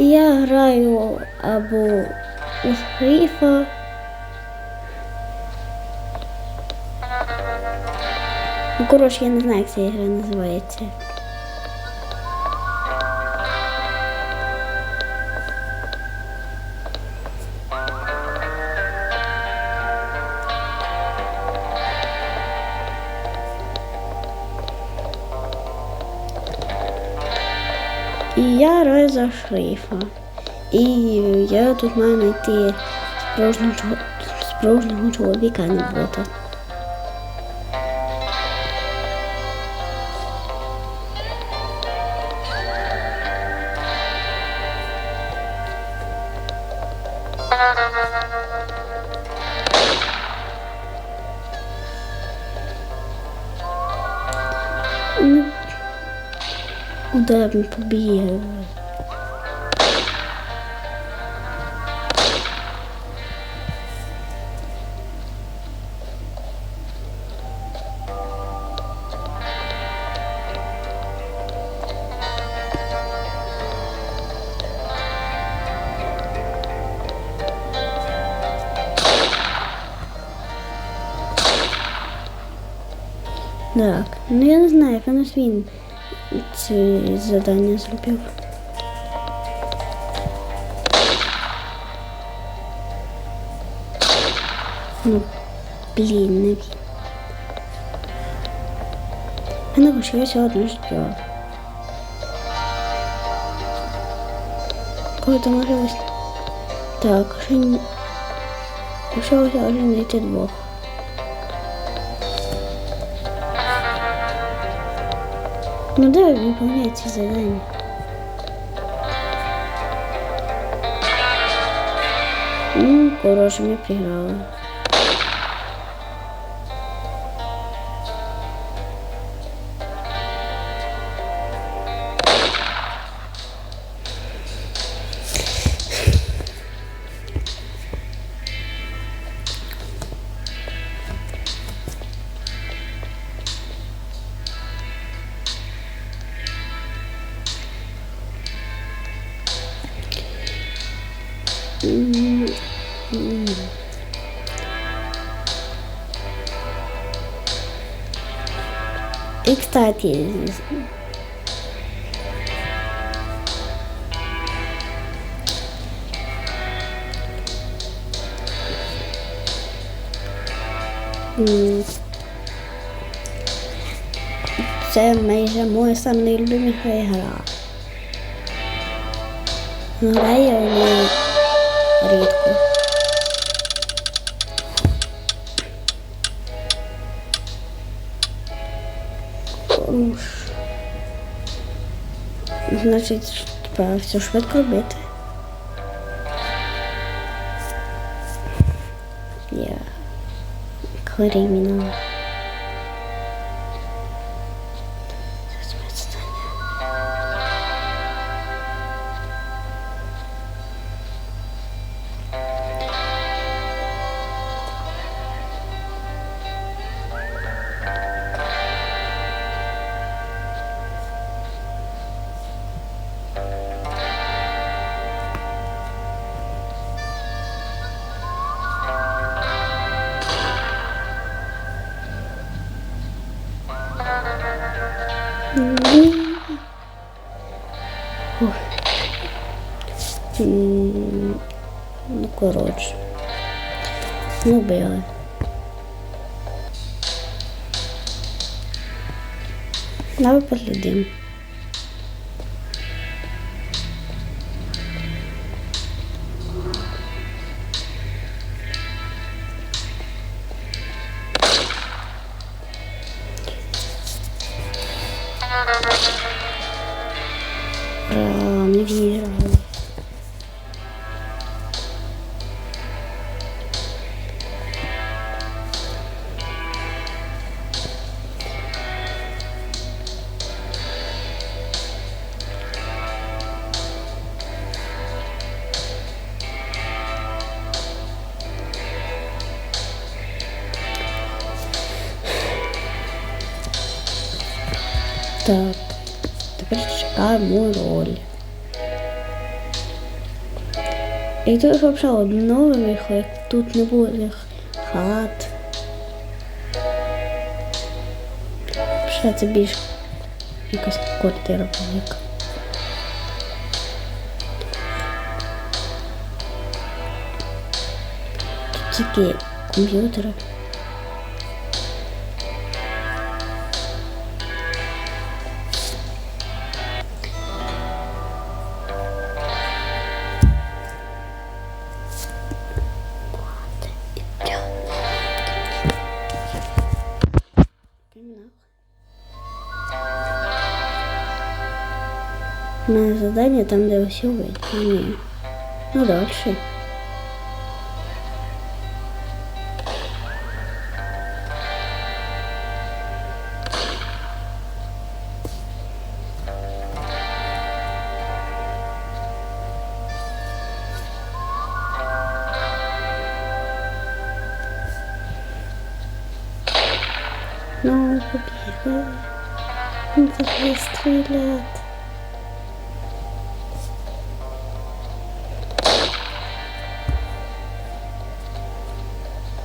Я граю або у шрифа. Ну, коротше, я не знаю, як ця ігра називається. І я граю за шрифа. І я тут маю знайти справжнього, чо- чоловіка, не бота. Куди б побігли? Так, ну я не знаю, як у нас це завдання зробив. Ну, блін, не він. А не лишилося одне життя. Коли там лишилось? Так, ще ні. Лишилося вже знайти двох. Ну да, выполняйте задание. Ну, хорошо, я проиграла. extra teams. Se meidän muista niin lyhyhällä. No ei ole niin riittää. Значить, треба все швидко робити. Я кримінал. Ну, коротше. Ну, били. Давай поглядимо. dinheiro. Tá, tá pra chegar, amor, olha. І тут взагалі одно виїхало, як тут не буде хат. Ще це більш якась квартира велика. Тут такі комп'ютери. Кримінал. У мене задання там, де усі вийти. Ні. Ну дальше. Ну, побігли. Ну, так стрілять.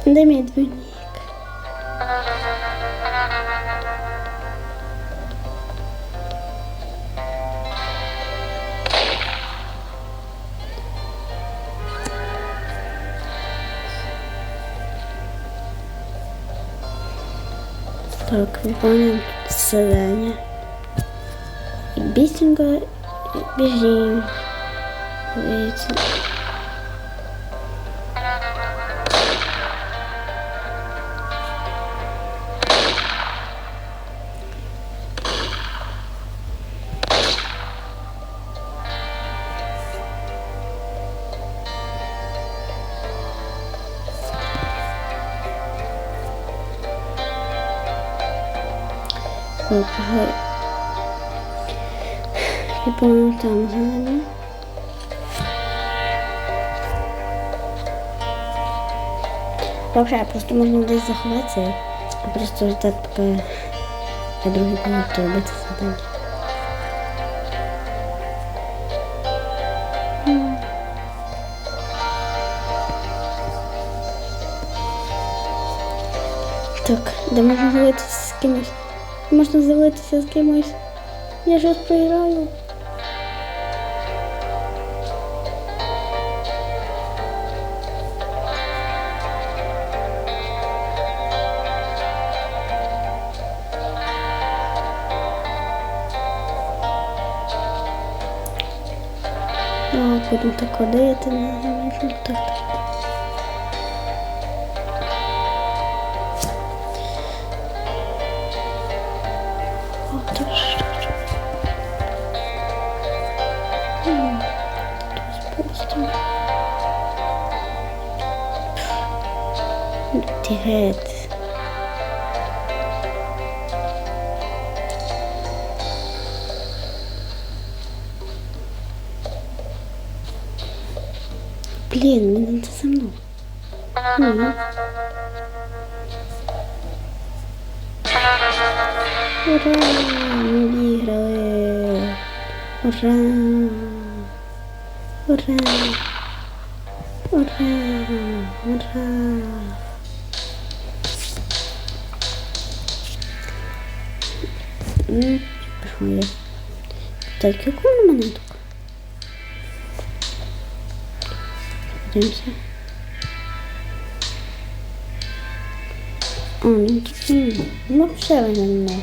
Де мій двойник? Так, выполняем задание. Так, ага. Я помню там задание. Вообще, просто можно десь заховатися, а просто ждать, пока я другий будуть робити задання. Так, де можна залитися з кимось? Можна залитися з кимось. Я щось проіграю. Буду так ходити, не так. Тут пусто. Ти геть. Блін, він це за мною. Ні. Ура! Ми виграли! Ура! Ура! Ура! Ура! Що я? Так, мене так? Подивимося. А, ну тут ну вона не.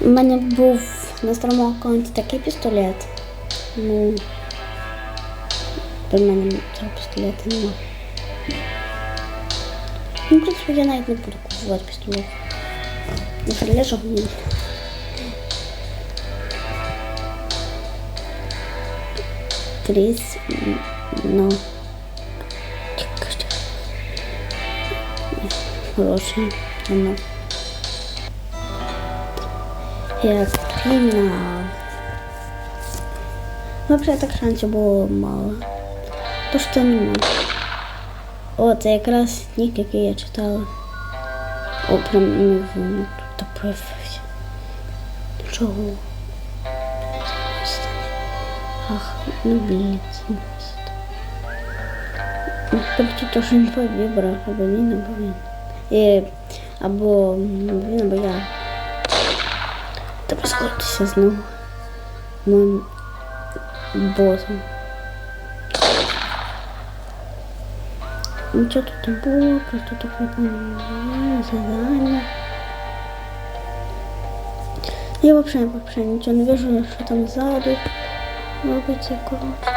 У мене був на старому аккаунті такий пістолет. Ну мене цього пістолета нема. Ну, в принципі, я навіть не буду купувати пістолет. Не прилежу мені. Кріс, м, ну. Хороший, ну. Як кримінал. Ну, взагалі так шансів було мало. То що нема. О, це якраз нік, який я читала. О, прям ну, ну, тут появився. Чого? Ах, ну блін, це просто. Тобто то, що він вибрав, або він, або він. І, або він, або я. Треба сходитися знову. Моїм ботом. Нічого тут не було, просто так виконання, задання. Я вообще, вообще нічого не вижу, що там ззаду робиться, коротше.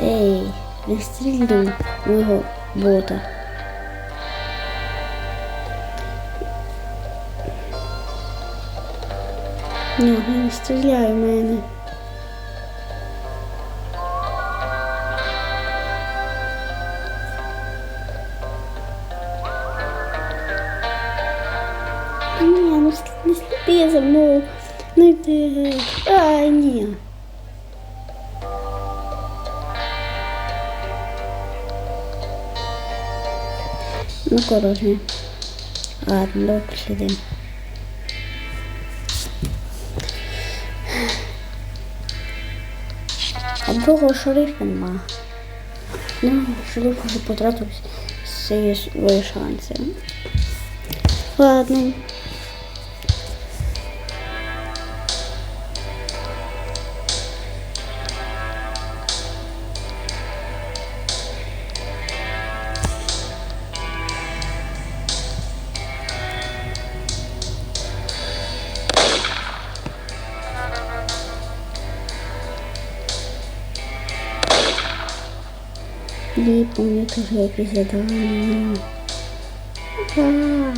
Ей, не стрільну мого бота. Ні, не стріляй в мене. Ні, ну не сліпи за мною. Ну йди. А, ні. Ну, коротше. Ладно, добре, сидим. Другого шерифа нема. Ну, шериф вже потратив всі свої шанси. Ладно. І помню теж якісь задання. А.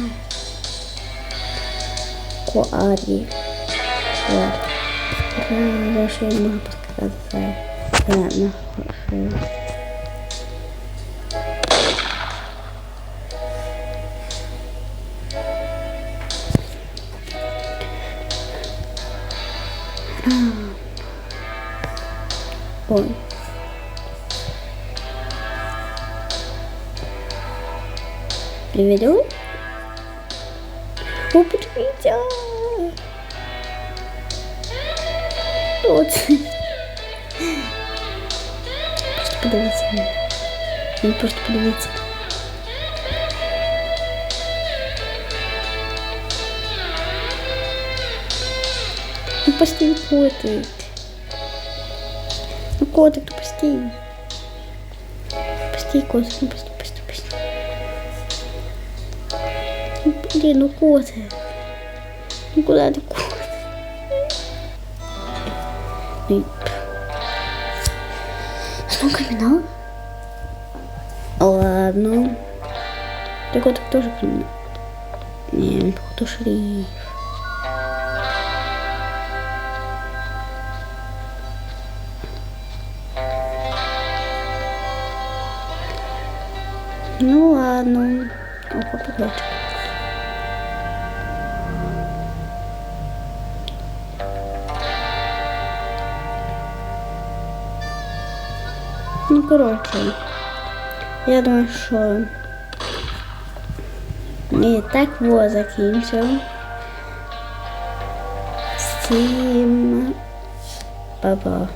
Коарі. Вот. Я ще не можу подсказати. Ладно, хорошо. Ой. Приведу. О, подивіться. Хто це? Просто подивіться на мене. Ну, просто подивіться. Ну, постій котик. Ну, котик, ну постій. Постій, котик, ну постій, Ну, блин, ну котик. Ну куда ты котик? Ну, и- криминал? Ладно. Ты котик тоже криминал? Не, походу шериф. Ну ладно. О, попугайчик. Ну, коротше, я думаю, що і так було закінчимо. Всім па-па.